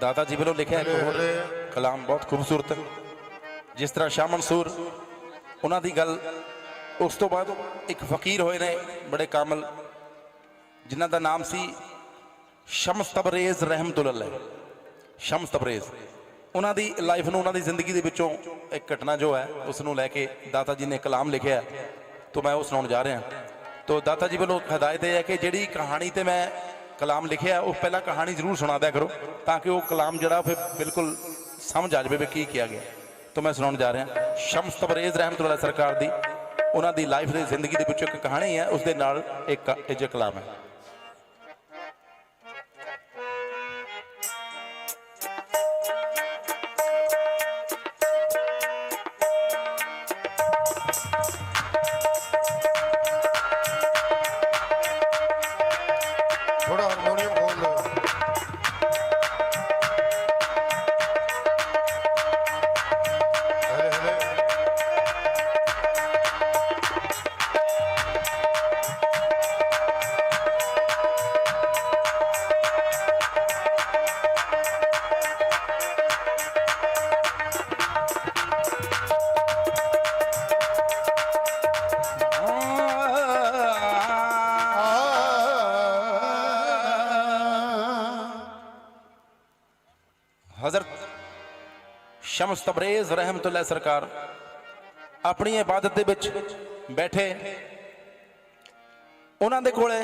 ਦਾਦਾ ਜੀ ਵੱਲੋਂ ਲਿਖਿਆ ਇੱਕ ਕਲਾਮ ਬਹੁਤ ਖੂਬਸੂਰਤ ਜਿਸ ਤਰ੍ਹਾਂ ਸ਼ਾਹ ਮਨਸੂਰ, ਉਹਨਾਂ ਦੀ ਗੱਲ, ਉਸ ਤੋਂ ਬਾਅਦ ਇੱਕ ਫਕੀਰ ਹੋਏ ਨੇ ਬੜੇ ਕਾਮਲ, ਜਿਨ੍ਹਾਂ ਦਾ ਨਾਮ ਸੀ ਸ਼ਮਸ ਤਬਰੇਜ਼ ਰਹਿਮਤੁਲਲਾਹ ਸ਼ਮਸ ਤਬਰੇਜ਼। ਉਹਨਾਂ ਦੀ ਲਾਈਫ ਨੂੰ, ਉਹਨਾਂ ਦੀ ਜ਼ਿੰਦਗੀ ਦੇ ਵਿੱਚੋਂ ਇੱਕ ਘਟਨਾ ਜੋ ਹੈ, ਉਸ ਨੂੰ ਲੈ ਕੇ ਦਾਤਾ ਜੀ ਨੇ ਕਲਾਮ ਲਿਖਿਆ ਹੈ। ਤੋਂ ਮੈਂ ਉਹ ਸੁਣਾਉਣ ਜਾ ਰਿਹਾ ਤੋ ਦਾਤਾ ਜੀ ਵੱਲੋਂ ਹਦਾਇਤ ਇਹ ਹੈ ਕਿ ਜਿਹੜੀ ਕਹਾਣੀ ਤੇ ਮੈਂ ਕਲਾਮ ਲਿਖਿਆ, ਉਹ ਪਹਿਲਾਂ ਕਹਾਣੀ ਜ਼ਰੂਰ ਸੁਣਾ ਦਿਆ ਕਰੋ, ਤਾਂ ਕਿ ਉਹ ਕਲਾਮ ਜਿਹੜਾ ਫਿਰ ਬਿਲਕੁਲ ਸਮਝ ਆ ਜਾਵੇ ਵੀ ਕੀ ਕਿਹਾ ਗਿਆ। ਤੋਂ ਮੈਂ ਸੁਣਾਉਣ ਜਾ ਰਿਹਾ, ਸ਼ਮਸ ਤਬਰੇਜ਼ ਰਹਿਮਤੁਲਲਾਹ ਸਰਕਾਰ ਦੀ, ਉਹਨਾਂ ਦੀ ਲਾਈਫ ਦੀ ਜ਼ਿੰਦਗੀ ਦੇ ਵਿੱਚੋਂ ਇੱਕ ਕਹਾਣੀ ਹੈ ਉਸ ਦੇ ਨਾਲ ਇੱਕ ਇਹ ਕਲਾਮ ਹੈ। ਸ਼ਮਸ ਤਬਰੇਜ਼ ਰਹਿਮਤੁਲਲਾਹ ਸਰਕਾਰ ਆਪਣੀ ਇਬਾਦਤ ਦੇ ਵਿੱਚ ਬੈਠੇ। ਉਹਨਾਂ ਦੇ ਕੋਲੇ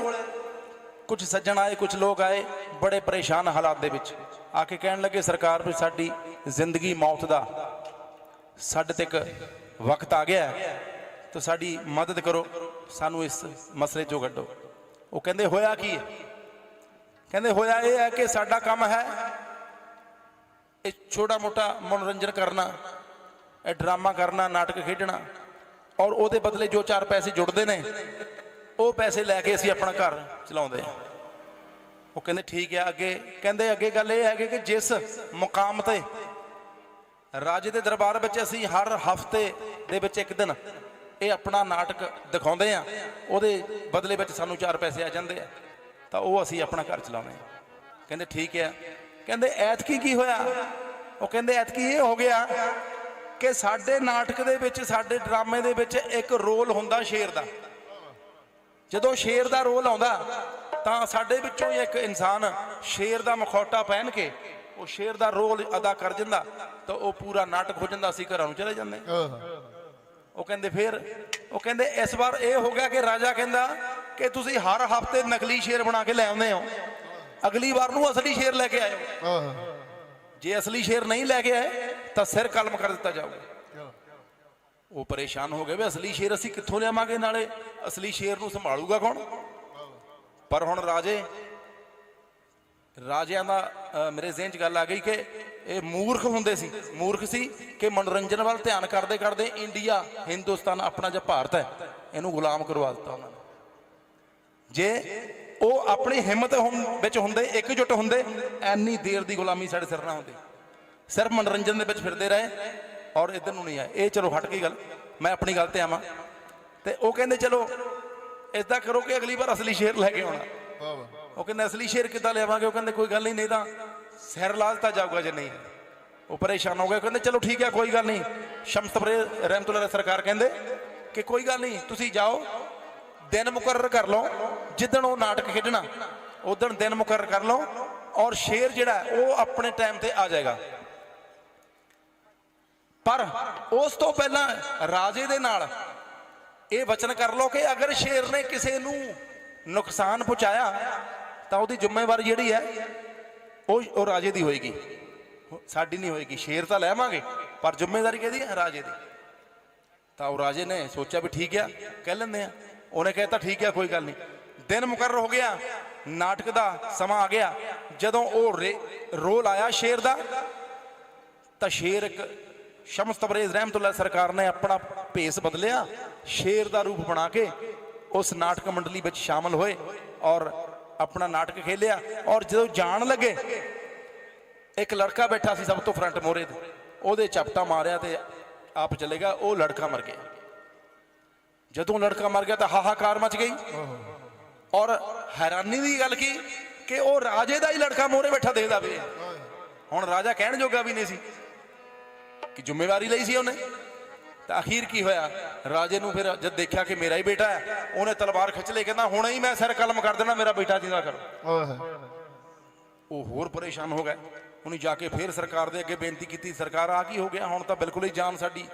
ਕੁਝ ਸੱਜਣ ਆਏ ਕੁਝ ਲੋਕ ਆਏ, ਬੜੇ ਪਰੇਸ਼ਾਨ ਹਾਲਾਤ ਦੇ ਵਿੱਚ। ਆ ਕੇ ਕਹਿਣ ਲੱਗੇ, ਸਰਕਾਰ, ਵੀ ਸਾਡੀ ਜ਼ਿੰਦਗੀ ਮੌਤ ਦਾ ਸਾਡੇ ਤੱਕ ਵਕਤ ਆ ਗਿਆ ਤਾਂ ਸਾਡੀ ਮਦਦ ਕਰੋ, ਸਾਨੂੰ ਇਸ ਮਸਲੇ ਚੋਂ ਕੱਢੋ। ਉਹ ਕਹਿੰਦੇ, ਹੋਇਆ ਕੀ ਹੈ? ਕਹਿੰਦੇ, ਹੋਇਆ ਇਹ ਹੈ ਕਿ ਸਾਡਾ ਕੰਮ ਹੈ ਇਹ ਛੋਟਾ ਮੋਟਾ ਮਨੋਰੰਜਨ ਕਰਨਾ, ਇਹ ਡਰਾਮਾ ਕਰਨਾ, ਨਾਟਕ ਖੇਡਣਾ, ਔਰ ਉਹਦੇ ਬਦਲੇ ਜੋ ਚਾਰ ਪੈਸੇ ਜੁੜਦੇ ਨੇ, ਉਹ ਪੈਸੇ ਲੈ ਕੇ ਅਸੀਂ ਆਪਣਾ ਘਰ ਚਲਾਉਂਦੇ ਹਾਂ। ਉਹ ਕਹਿੰਦੇ ਠੀਕ ਹੈ, ਅੱਗੇ ਕਹਿੰਦੇ ਅੱਗੇ ਗੱਲ ਇਹ ਹੈਗੀ ਕਿ ਜਿਸ ਮੁਕਾਮ ਤੇ ਰਾਜੇ ਦੇ ਦਰਬਾਰ ਵਿੱਚ ਅਸੀਂ ਹਰ ਹਫ਼ਤੇ ਦੇ ਵਿੱਚ ਇੱਕ ਦਿਨ ਇਹ ਆਪਣਾ ਨਾਟਕ ਦਿਖਾਉਂਦੇ ਆ ਉਹਦੇ ਬਦਲੇ ਵਿੱਚ ਸਾਨੂੰ ਚਾਰ ਪੈਸੇ ਆ ਜਾਂਦੇ ਆ, ਤਾਂ ਉਹ ਅਸੀਂ ਆਪਣਾ ਘਰ ਚਲਾਉਂਦੇ ਆ ਕਹਿੰਦੇ ਠੀਕ ਹੈ ਕਹਿੰਦੇ ਐਤਕੀ ਕੀ ਹੋਇਆ? ਉਹ ਕਹਿੰਦੇ ਐਤਕੀ ਇਹ ਹੋ ਗਿਆ ਕਿ ਸਾਡੇ ਨਾਟਕ ਦੇ ਵਿੱਚ ਸਾਡੇ ਡਰਾਮੇ ਦੇ ਵਿੱਚ ਇੱਕ ਰੋਲ ਹੁੰਦਾ ਸ਼ੇਰ ਦਾ। ਜਦੋਂ ਸ਼ੇਰ ਦਾ ਰੋਲ ਆਉਂਦਾ ਤਾਂ ਸਾਡੇ ਵਿੱਚੋਂ ਹੀ ਇੱਕ ਇਨਸਾਨ ਸ਼ੇਰ ਦਾ ਮਖੌਟਾ ਪਹਿਨ ਕੇ ਉਹ ਸ਼ੇਰ ਦਾ ਰੋਲ ਅਦਾ ਕਰ ਜਾਂਦਾ ਤਾਂ ਉਹ ਪੂਰਾ ਨਾਟਕ ਹੋ ਜਾਂਦਾ ਅਸੀਂ ਘਰਾਂ ਨੂੰ ਚਲੇ ਜਾਂਦੇ ਉਹ ਕਹਿੰਦੇ ਫਿਰ? ਉਹ ਕਹਿੰਦੇ ਇਸ ਵਾਰ ਇਹ ਹੋ ਗਿਆ ਕਿ ਰਾਜਾ ਕਹਿੰਦਾ ਕਿ ਤੁਸੀਂ ਹਰ ਹਫ਼ਤੇ ਨਕਲੀ ਸ਼ੇਰ ਬਣਾ ਕੇ ਲੈ ਆਉਂਦੇ ਹੋ। ਅਗਲੀ ਵਾਰ ਨੂੰ ਅਸਲੀ ਸ਼ੇਰ ਲੈ ਕੇ ਆਇਓ। ਆਹ। ਜੇ ਅਸਲੀ ਸ਼ੇਰ ਨਹੀਂ ਲੈ ਕੇ ਆਏ ਤਾਂ ਸਿਰ ਕਲਮ ਕਰ ਦਿੱਤਾ ਜਾਊਗਾ। ਉਹ ਪਰੇਸ਼ਾਨ ਹੋ ਗਏ ਵੀ ਅਸਲੀ ਸ਼ੇਰ ਅਸੀਂ ਕਿੱਥੋਂ ਲਿਆਵਾਂਗੇ ਨਾਲੇ? ਅਸਲੀ ਸ਼ੇਰ ਨੂੰ ਸੰਭਾਲੂਗਾ ਕੌਣ? ਪਰ ਹੁਣ ਰਾਜੇ ਰਾਜਿਆਂ ਦਾ ਮੇਰੇ ਜ਼ਿਹਨ 'ਚ ਗੱਲ ਆ ਗਈ ਕਿ ਇਹ ਮੂਰਖ ਹੁੰਦੇ ਸੀ। ਮੂਰਖ ਸੀ ਕਿ ਮਨੋਰੰਜਨ ਵੱਲ ਧਿਆਨ ਕਰਦੇ ਕਰਦੇ ਇੰਡੀਆ ਹਿੰਦੁਸਤਾਨ ਆਪਣਾ ਜੋ ਭਾਰਤ ਹੈ। ਇਹਨੂੰ ਗੁਲਾਮ ਕਰਵਾ ਦਿੱਤਾ ਉਹਨਾਂ ਨੇ। ਜੇ ਉਹ ਆਪਣੀ ਹਿੰਮਤ ਹੁੰ- ਵਿੱਚ ਹੁੰਦੇ, ਇਕਜੁੱਟ ਹੁੰਦੇ, ਐਨੀ ਦੇਰ ਦੀ ਗੁਲਾਮੀ ਸਾਡੇ ਸਿਰ ਨਾ ਹੁੰਦੀ। ਸਿਰਫ ਮਨੋਰੰਜਨ ਦੇ ਵਿੱਚ ਫਿਰਦੇ ਰਹੇ ਔਰ ਇਧਰ ਨੂੰ ਨਹੀਂ ਆਏ। ਇਹ ਚਲੋ ਹਟ ਗਈ ਗੱਲ, ਮੈਂ ਆਪਣੀ ਗੱਲ ਤੇ ਆਵਾਂ। ਤੇ ਉਹ ਕਹਿੰਦੇ, ਚਲੋ ਇਦਾਂ ਕਰੋ ਕਿ ਅਗਲੀ ਵਾਰ ਅਸਲੀ ਸ਼ੇਰ ਲੈ ਕੇ ਆਉਣਾ। ਉਹ ਕਹਿੰਦੇ, ਅਸਲੀ ਸ਼ੇਰ ਕਿੱਦਾਂ ਲਿਆਵਾਂਗੇ? ਉਹ ਕਹਿੰਦੇ, ਕੋਈ ਗੱਲ ਨਹੀਂ ਨਹੀਂ ਤਾਂ ਸਿਰ ਲਾ ਦਿੱਤਾ ਜਾਊਗਾ ਜੇ ਨਹੀਂ। ਉਹ ਪਰੇਸ਼ਾਨ ਹੋ ਗਏ। ਕਹਿੰਦੇ, ਚਲੋ ਠੀਕ ਹੈ, ਕੋਈ ਗੱਲ ਨਹੀਂ। ਸ਼ਮਸਪਰੇ ਤਬਰੇ ਸਰਕਾਰ ਕਹਿੰਦੇ ਕਿ, ਕੋਈ ਗੱਲ ਨਹੀਂ, ਤੁਸੀਂ ਜਾਓ ਦਿਨ ਮੁਕਰਰ ਕਰ ਲਓ, ਜਿੱਦਣ ਉਹ ਨਾਟਕ ਖੇਡਣਾ, ਉਦੋਂ ਦਿਨ ਮੁਕਰਰ ਕਰ ਲਓ ਔਰ ਸ਼ੇਰ ਜਿਹੜਾ ਉਹ ਆਪਣੇ ਟਾਈਮ ਤੇ ਆ ਜਾਏਗਾ। ਪਰ ਉਸ ਤੋਂ ਪਹਿਲਾਂ ਰਾਜੇ ਦੇ ਨਾਲ ਇਹ ਵਚਨ ਕਰ ਲਓ ਕਿ ਅਗਰ ਸ਼ੇਰ ਨੇ ਕਿਸੇ ਨੂੰ ਨੁਕਸਾਨ ਪਹੁੰਚਾਇਆ, ਤਾਂ ਉਹਦੀ ਜ਼ਿੰਮੇਵਾਰੀ ਜਿਹੜੀ ਹੈ, ਉਹ ਉਹ ਰਾਜੇ ਦੀ ਹੋਏਗੀ। ਸਾਡੀ ਨਹੀਂ ਹੋਏਗੀ। ਸ਼ੇਰ ਤਾਂ ਲੈਵਾਂਗੇ ਪਰ ਜ਼ਿੰਮੇਵਾਰੀ ਕਿਹਦੀ ਹੈ? ਰਾਜੇ ਦੀ। ਤਾਂ ਉਹ ਰਾਜੇ ਨੇ ਸੋਚਿਆ ਵੀ ਠੀਕ ਆ, ਕਹਿ ਲੈਂਦੇ ਆ ਉਹਨੇ ਕਹਿਤਾ ਠੀਕ ਹੈ, ਕੋਈ ਗੱਲ ਨਹੀਂ। ਦਿਨ ਮੁਕਰਰ ਹੋ ਗਿਆ, ਨਾਟਕ ਦਾ ਸਮਾਂ ਆ ਗਿਆ। ਜਦੋਂ ਉਹ ਰੇ- ਰੋਲ ਆਇਆ ਸ਼ੇਰ ਦਾ, ਤਾਂ ਸ਼ੇਰ ਇੱਕ ਸ਼ਮਸ ਤਬਰੇਜ਼ ਰਹਿਮਤੁল্লাਹ ਸਰਕਾਰ ਨੇ ਆਪਣਾ ਭੇਸ ਬਦਲਿਆ। ਸ਼ੇਰ ਦਾ ਰੂਪ ਬਣਾ ਕੇ ਉਸ ਨਾਟਕ ਮੰਡਲੀ ਵਿੱਚ ਸ਼ਾਮਲ ਹੋਏ ਔਰ ਆਪਣਾ ਨਾਟਕ ਖੇਲਿਆ। ਔਰ ਜਦੋਂ ਜਾਣ ਲੱਗੇ, ਇੱਕ ਲੜਕਾ ਬੈਠਾ ਸੀ ਸਭ ਤੋਂ ਫਰੰਟ ਮੋਰੇ ਤੇ। ਉਹਦੇ ਚਪਟਾ ਮਾਰਿਆ ਤੇ ਆਪ ਚਲੇਗਾ ਉਹ ਲੜਕਾ ਮਰ ਗਿਆ। ਜਦੋਂ ਲੜਕਾ ਮਰ ਗਿਆ ਤਾਂ ਹਾਹਾਕਾਰ ਮਚ ਗਈ। ਔਰ ਹੈਰਾਨੀ ਦੀ ਗੱਲ ਕੀ? ਕਿ ਉਹ ਰਾਜੇ ਦਾ ਹੀ ਲੜਕਾ ਮੋਰੇ ਬੈਠਾ ਦੇਖਦਾ ਵੇ। ਹੁਣ ਰਾਜਾ ਕਹਿਣ ਜੋਗਾ ਵੀ ਨਹੀਂ ਸੀ ਕਿ ਜ਼ਿੰਮੇਵਾਰੀ ਲਈ ਸੀ ਉਹਨੇ। ਤਾਂ ਅਖੀਰ ਕੀ ਹੋਇਆ? ਰਾਜੇ ਨੂੰ ਫਿਰ ਜਦ ਦੇਖਿਆ ਕਿ ਮੇਰਾ ਹੀ ਬੇਟਾ ਹੈ ਉਹਨੇ ਤਲਵਾਰ ਖਿੱਚ ਲਈ ਕਹਿੰਦਾ ਹੁਣੇ ਹੀ ਮੈਂ ਸਿਰ ਕਲਮ ਕਰ ਦੇਣਾ ਮੇਰਾ ਬੇਟਾ ਜਿੰਦਾ ਕਰੋ। ਉਹ ਹੋਰ ਪਰੇਸ਼ਾਨ ਹੋ ਗਏ ਉਹਨੇ ਜਾ ਕੇ ਫਿਰ ਸਰਕਾਰ ਦੇ ਅੱਗੇ ਬੇਨਤੀ ਕੀਤੀ ਸਰਕਾਰ ਆ ਕੀ ਹੋ ਗਿਆ ਹੁਣ ਤਾਂ ਬਿਲਕੁਲ ਹੀ ਜਾਨ ਸਾਡੀ।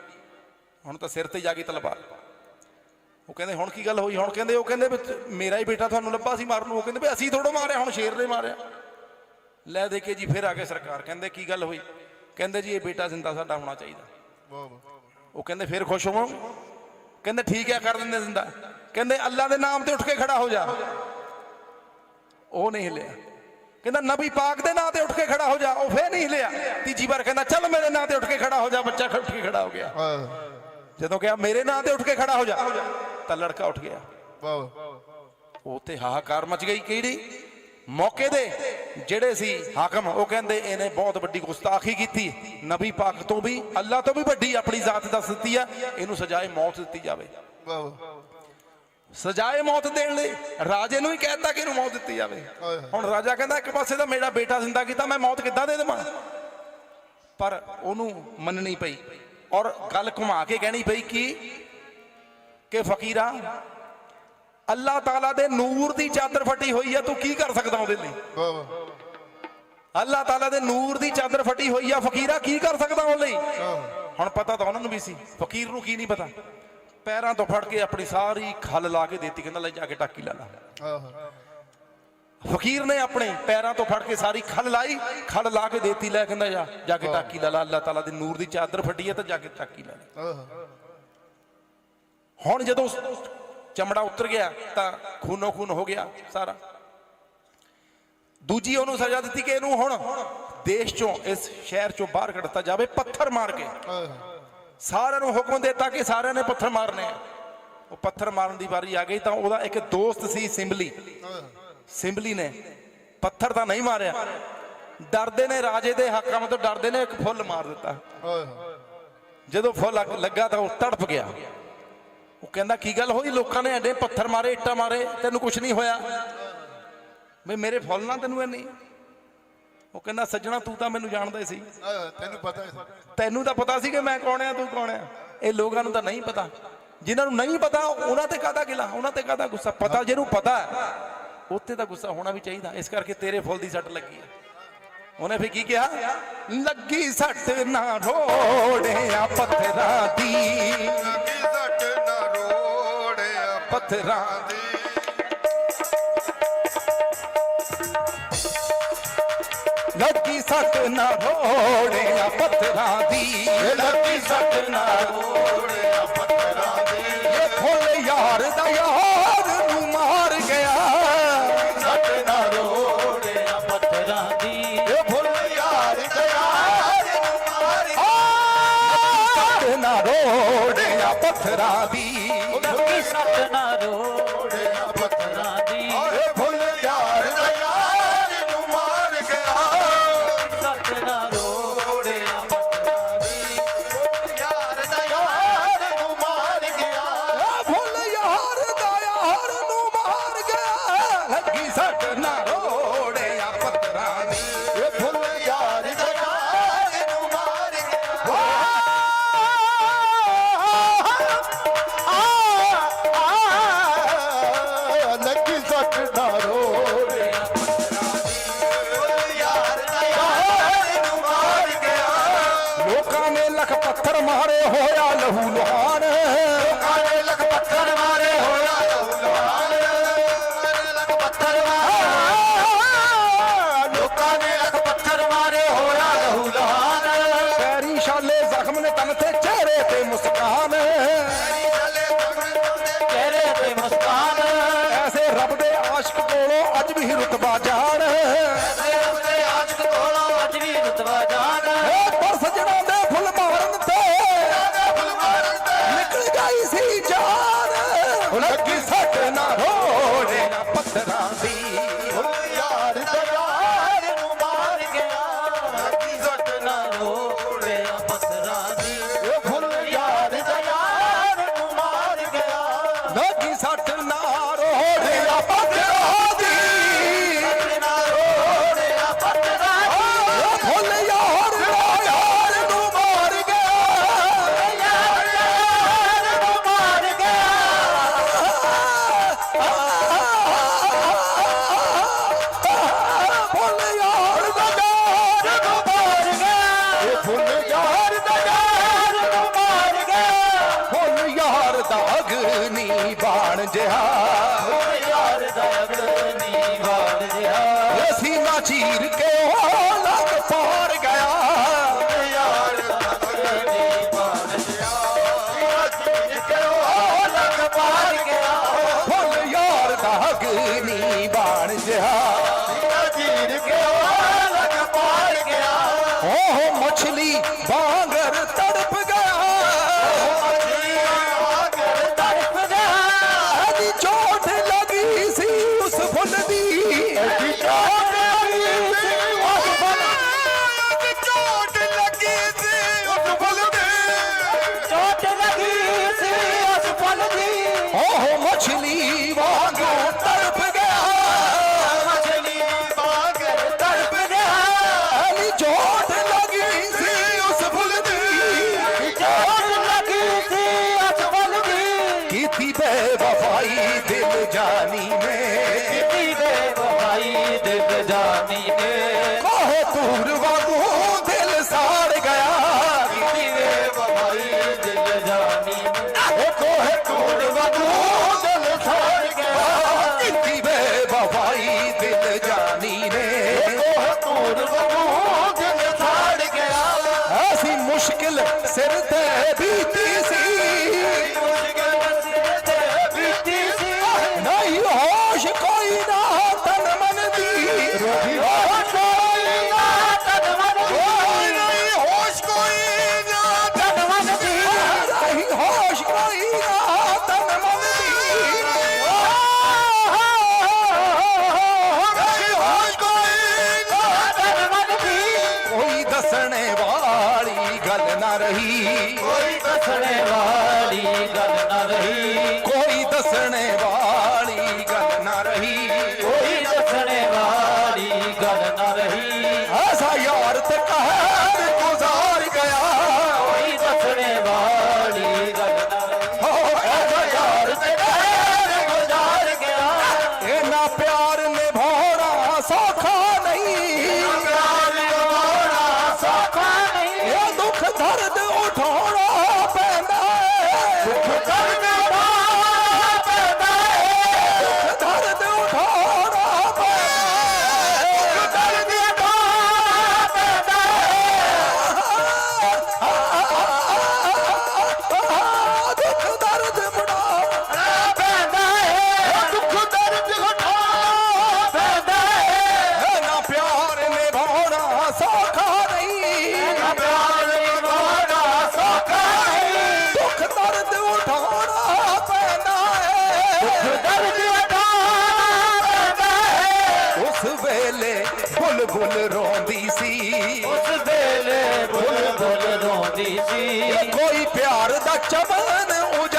ਹੁਣ ਤਾਂ ਸਿਰ ਤੇ ਜਾ ਗਈ ਤਲਵਾਰ। ਉਹ ਕਹਿੰਦੇ ਹੁਣ ਕੀ ਗੱਲ ਹੋਈ? ਹੁਣ ਕਹਿੰਦੇ ਉਹ ਕਹਿੰਦੇ ਵੀ ਮੇਰਾ ਹੀ ਬੇਟਾ ਤੁਹਾਨੂੰ ਲੱਭਾ ਸੀ ਮਾਰਨ ਨੂੰ। ਉਹ ਕਹਿੰਦੇ ਵੀ ਅਸੀਂ ਥੋੜੋ ਮਾਰਿਆ ਹੁਣ ਸ਼ੇਰ ਨੇ ਮਾਰਿਆ। ਲੈ ਦੇ ਕੇ ਜੀ ਫਿਰ ਆ ਕੇ ਸਰਕਾਰ। ਕਹਿੰਦੇ ਕੀ ਗੱਲ ਹੋਈ? ਕਹਿੰਦੇ ਜੀ ਇਹ ਬੇਟਾ ਜ਼ਿੰਦਾ ਸਾਡਾ ਹੋਣਾ ਚਾਹੀਦਾ। ਵਾਹ ਵਾਹ। ਉਹ ਕਹਿੰਦੇ ਫਿਰ ਖੁਸ਼ ਹੋਵੋ? ਕਹਿੰਦੇ ਠੀਕ ਹੈ ਕਰ ਦਿੰਦੇ ਜ਼ਿੰਦਾ। ਕਹਿੰਦੇ ਅੱਲਾ ਦੇ ਨਾਮ ਤੇ ਉੱਠ ਕੇ ਖੜਾ ਹੋ ਜਾ। ਉਹ ਨਹੀਂ ਹਿੱਲਿਆ। ਕਹਿੰਦਾ ਨਬੀ ਪਾਕ ਦੇ ਨਾਂ ਤੇ ਉੱਠ ਕੇ ਖੜਾ ਹੋ ਜਾ। ਉਹ ਫੇਰ ਨਹੀਂ ਹਿੱਲਿਆ। ਤੀਜੀ ਵਾਰ ਕਹਿੰਦਾ ਚੱਲ ਮੇਰੇ ਨਾਂ ਤੇ ਉੱਠ ਕੇ ਖੜਾ ਹੋ ਜਾ ਬੱਚਾ ਉੱਠ ਕੇ ਖੜਾ ਹੋ ਗਿਆ। ਜਦੋਂ ਕਿਹਾ ਮੇਰੇ ਨਾਂ ਤੇ ਉੱਠ ਕੇ ਖੜਾ ਹੋ ਜਾ। ਤਾਂ ਲੜਕਾ ਉੱਠ ਗਿਆ। ਵਾਹ। ਉਹ ਤੇ ਹਾਹਾਕਾਰ ਮਚ ਗਈ ਕਿਹੜੀ? ਮੌਕੇ ਦੇ ਜਿਹੜੇ ਸੀ ਹਾਕਮ ਉਹ ਕਹਿੰਦੇ ਇਹਨੇ ਬਹੁਤ ਵੱਡੀ ਗੁਸਤਾਖੀ ਕੀਤੀ। ਨਬੀ ਪਾਕ ਤੋਂ ਵੀ ਅੱਲਾ ਤੋਂ ਵੀ ਵੱਡੀ ਆਪਣੀ ਜ਼ਾਤ ਦੱਸ ਦਿੱਤੀ ਆ। ਇਹਨੂੰ ਸਜ਼ਾਏ ਮੌਤ ਦਿੱਤੀ ਜਾਵੇ। ਵਾਹ। ਵਾਹ ਸਜ਼ਾਏ ਮੌਤ ਦੇਣ ਲਈ ਰਾਜੇ ਨੂੰ ਹੀ ਕਹਿਤਾ ਕਿ ਇਹਨੂੰ ਮੌਤ ਦਿੱਤੀ ਜਾਵੇ। ਹੁਣ ਰਾਜਾ ਕਹਿੰਦਾ ਇੱਕ ਪਾਸੇ ਤਾਂ ਮੇਰਾ ਬੇਟਾ ਜ਼ਿੰਦਾ ਕੀਤਾ ਮੈਂ ਮੌਤ ਕਿੱਦਾਂ ਦੇ ਦੇਵਾਂ? ਪਰ ਉਹਨੂੰ ਮੰਨਣੀ ਪਈ ਔਰ ਗੱਲ ਘੁਮਾ ਕੇ ਕਹਿਣੀ ਪਈ ਕਿ ਕਿ ਫਕੀਰਾ ਅੱਲਾਹ ਤਾਲਾ ਦੇ ਨੂਰ ਦੀ ਚਾਦਰ ਫਟੀ ਹੋਈ ਆ ਤੂੰ ਕੀ ਕਰ ਸਕਦਾ ਉਹਦੇ ਲਈ? ਵਾਹ ਵਾਹ ਅੱਲਾਹ ਤਾਲਾ ਦੇ ਨੂਰ ਦੀ ਚਾਦਰ ਫਟੀ ਹੋਈ ਆ ਫਕੀਰਾ ਕੀ ਕਰ ਸਕਦਾ ਉਹ ਲਈ? ਹੁਣ ਪਤਾ ਤਾਂ ਉਹਨਾਂ ਨੂੰ ਵੀ ਸੀ ਫਕੀਰ ਨੂੰ ਕੀ ਨਹੀਂ ਪਤਾ। ਪੈਰਾਂ ਤੋਂ ਫੜ ਕੇ ਆਪਣੀ ਸਾਰੀ ਖੱਲ ਲਾ ਕੇ ਦੇਤੀ ਕਹਿੰਦਾ ਲੈ ਜਾ ਕੇ ਟਾਕੀ ਲਾ ਲਾ। ਫਕੀਰ ਨੇ ਆਪਣੇ ਪੈਰਾਂ ਤੋਂ ਫੜ ਕੇ ਸਾਰੀ ਖੱਲ ਲਾਈ ਖੱਲ ਲਾ ਕੇ ਦੇਤੀ ਲੈ ਕਹਿੰਦਾ ਜਾ ਜਾ ਕੇ ਟਾਕੀ ਲਾ ਲਾ ਅੱਲਾਹ ਤਾਲਾ ਦੀ ਨੂਰ ਦੀ ਚਾਦਰ ਫਟੀ ਹੈ ਤਾਂ ਜਾ ਕੇ ਟਾਕੀ ਲਾ ਲੈ। ਹੁਣ ਜਦੋਂ ਚਮੜਾ ਉਤਰ ਗਿਆ ਤਾਂ ਖੂਨੋ ਖੂਨ ਹੋ ਗਿਆ ਸਾਰਾ। ਦੂਜੀ ਉਹਨੂੰ ਸਜ਼ਾ ਦਿੱਤੀ ਕਿ ਇਹਨੂੰ ਹੁਣ ਦੇਸ਼ ਚੋਂ ਇਸ ਸ਼ਹਿਰ ਚੋਂ ਬਾਹਰ ਕੱਢਤਾ ਜਾਵੇ ਪੱਥਰ ਮਾਰ ਕੇ। ਸਾਰਿਆਂ ਨੂੰ ਹੁਕਮ ਦਿੱਤਾ ਕਿ ਸਾਰਿਆਂ ਨੇ ਪੱਥਰ ਮਾਰਨੇ ਉਹ ਪੱਥਰ ਮਾਰਨ ਦੀ ਵਾਰੀ ਆ ਗਈ ਤਾਂ ਉਹਦਾ ਇੱਕ ਦੋਸਤ ਸੀ ਸਿੰਬਲੀ। ਸਿੰਬਲੀ ਨੇ ਪੱਥਰ ਤਾਂ ਨਹੀਂ ਮਾਰਿਆ। ਡਰਦੇ ਨੇ ਰਾਜੇ ਦੇ ਹੱਕਾਂ ਤੋਂ ਡਰਦੇ ਨੇ ਇੱਕ ਫੁੱਲ ਮਾਰ ਦਿੱਤਾ। ਜਦੋਂ ਫੁੱਲ ਲੱਗਾ ਤਾਂ ਉਹ ਤੜਪ ਗਿਆ। ਉਹ ਕਹਿੰਦਾ ਕੀ ਗੱਲ ਹੋਈ? ਲੋਕਾਂ ਨੇ ਐਡੇ ਪੱਥਰ ਮਾਰੇ ਇੱਟਾਂ ਮਾਰੇ ਤੈਨੂੰ ਕੁਝ ਨਹੀਂ ਹੋਇਆ? ਵੀ ਮੇਰੇ ਫੁੱਲ ਨਾ ਤੈਨੂੰ ਨਹੀਂ ਉਹ ਕਹਿੰਦਾ ਸੱਜਣਾ ਤੂੰ ਤਾਂ ਮੈਨੂੰ ਜਾਣਦਾ ਹੀ ਸੀ। ਤੈਨੂੰ ਪਤਾ ਤੈਨੂੰ ਤਾਂ ਪਤਾ ਸੀ ਕਿ ਮੈਂ ਕੌਣ ਆ ਤੂੰ ਕੌਣ ਆ। ਇਹ ਲੋਕਾਂ ਨੂੰ ਤਾਂ ਨਹੀਂ ਪਤਾ। ਜਿਨ੍ਹਾਂ ਨੂੰ ਨਹੀਂ ਪਤਾ ਉਹਨਾਂ ਤੇ ਕਾਹਦਾ ਗਿਲਾ ਉਹਨਾਂ ਤੇ ਕਾਹਦਾ ਗੁੱਸਾ? ਪਤਾ ਜਿਹਨੂੰ ਪਤਾ ਉੱਥੇ ਤਾਂ ਗੁੱਸਾ ਹੋਣਾ ਵੀ ਚਾਹੀਦਾ। ਇਸ ਕਰਕੇ ਤੇਰੇ ਫੁੱਲ ਦੀ ਸੱਟ ਲੱਗੀ ਹੈ। ਉਹਨੇ ਫੇ ਕੀ ਕਿਹਾ? ਲੱਗੀ ਸੱਟ ਨਾ ਰੋੜਿਆ ਪੱਥਰਾਂ ਦੀ। ਪੱਥਰਾਂ ਦੀ ਲੱਗੀ ਸੱਟ ਨਾ ਰੋੜਿਆ ਪੱਥਰਾਂ ਦੀ। ਲੱਗੀ ਸੱਟ ਨਾ ਰੋੜਿਆ ਪੱਥਰਾਂ ਦੀ। ਇਹ ਫੁੱਲ ਯਾਰ ਦਾ ਯਾਰ ਨੂੰ ਮਾਰ ਗਿਆ। ਸੱਟ ਨਾ ਰੋੜਿਆ ਪੱਥਰਾਂ ਦੀ। ਇਹ ਫੁੱਲ ਯਾਰ ਦਿਆਰ ਨੂੰ ਮਾਰ ਸੱਟ ਨਾ ਰੋੜਿਆ ਪੱਥਰਾਂ ਦੀ। ਹੋਇਆ ਲਹੂ ਜਿਹਾ। ਓ ਯਾਰ ਦਾ ਵਾਲ ਜਿਹਾ। ਅਸੀਂ ਨਾ ਚੀਰ ਕੇ ਬੁਲਬੁਲ ਰੋਂਦੀ ਸੀ। ਉਸ ਵੇਲੇ ਬੁਲਬੁਲ ਰੋਂਦੀ ਸੀ। ਕੋਈ ਪਿਆਰ ਦਾ ਚਮਨ ਉਜ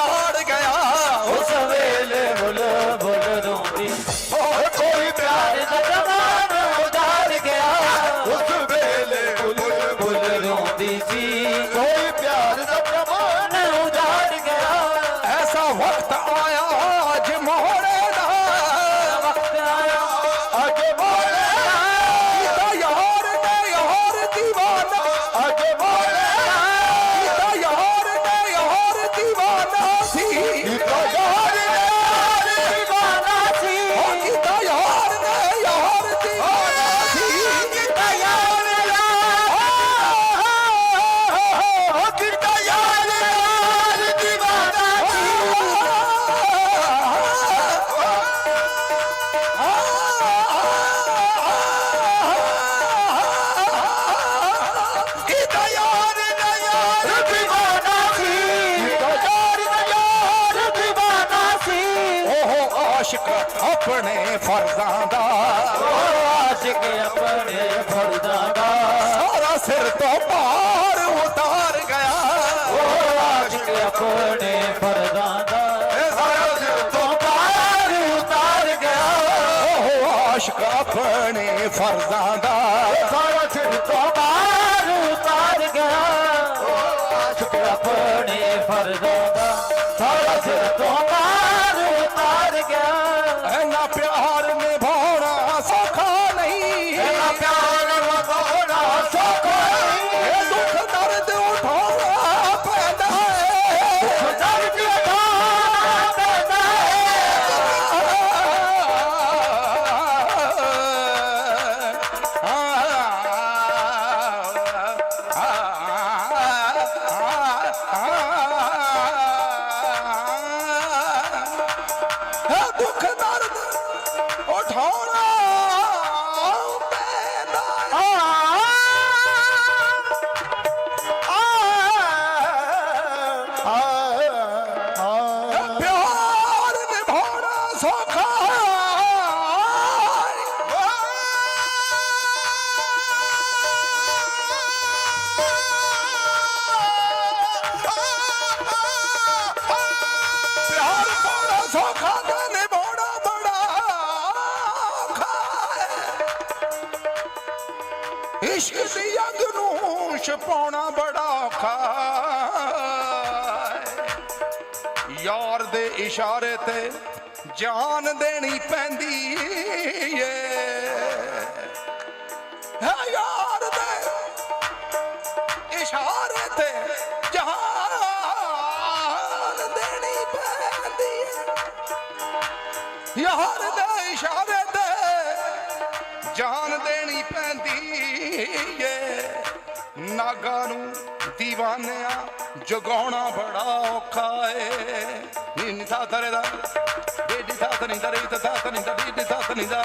ਆਪਣੇ ਫਰਜ਼ਾਂ ਦਾ। ਕੇ ਆਪਣੇ ਫਰਜ਼ਾਂ ਦਾ। ਸਾਰਾ ਸਿਰ ਤੋਂ ਭਾਰ ਉਤਾਰ ਗਿਆ। ਆਸ਼ ਕੇ ਆਪਣੇ ਫਰਜ਼ਾਂ ਦਾ। ਸਾਰਾ ਸਿਰ ਤੋਂ ਭਾਰ ਉਤਾਰ ਗਿਆ। ਉਹ ਆਸ਼ਿਕ ਆਪਣੇ ਫਰਜ਼ਾਂ ਦਾ। ਸਿਰ ਤੋਂ ਭਾਰ ਉਤਾਰ ਗਿਆ। ਉਹ ਆਸ਼ਿਕ ਫਰਜ਼ਾਂ ਦਾ। ਸਾਰਾ ਸਿਰ ਤੋਂ ਭਾਰ ਗਿਆ ਨਾ ਪਿਆਰ ਵਾਸਤੇ ਤੇ ਜਾਨ ਦੇਣੀ ਪੈਂਦੀ ਏ। ਹੈ ਯਾਰ ਦੇ ਇਸ਼ਾਰੇ ਤੇ ਜਾਨ ਦੇਣੀ ਪੈਂਦੀ ਏ। ਯਾਰ ਦੇ ਇਸ਼ਾਰੇ ਤੇ ਜਾਨ ਦੇਣੀ ਪੈਂਦੀ ਏ। ਨਾਗਾ ਨੂੰ دیਵਾਨਿਆਂ ਜਗਾਉਣਾ ਬੜਾ ਔਖਾ ਏ। సాతరేదా రెడ్డి సాతనిందా రైత సాతనిందా రెడ్డి సాతనిందా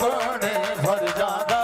ਕੋਣੇ ਭਰ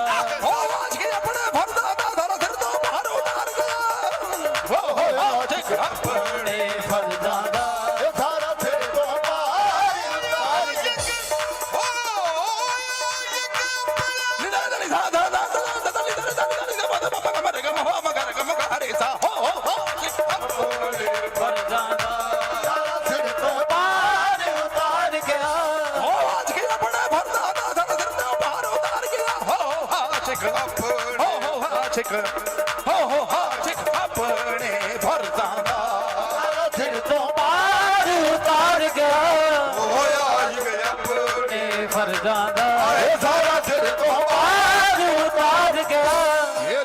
ਆਸ਼ਿਕ ਆਪਣੇ ਭਰਤਾ ਦਾ। ਸਿਰ ਗਿਆ। ਆਪਣੇ ਫਰਜ਼ਾਂ ਦਾ। ਆਏ ਗਿਆ।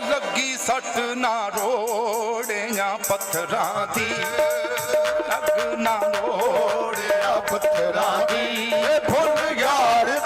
ਲੱਗੀ ਸੱਟ ਨਾ ਰੋੜਿਆਂ ਪੱਥਰਾਂ ਦੀ। ਲੱਗ ਨਾ ਰੋੜਿਆਂ ਪੱਥਰਾਂ ਦੀ। ਇਹ ਫੁੱਲ ਯਾਰ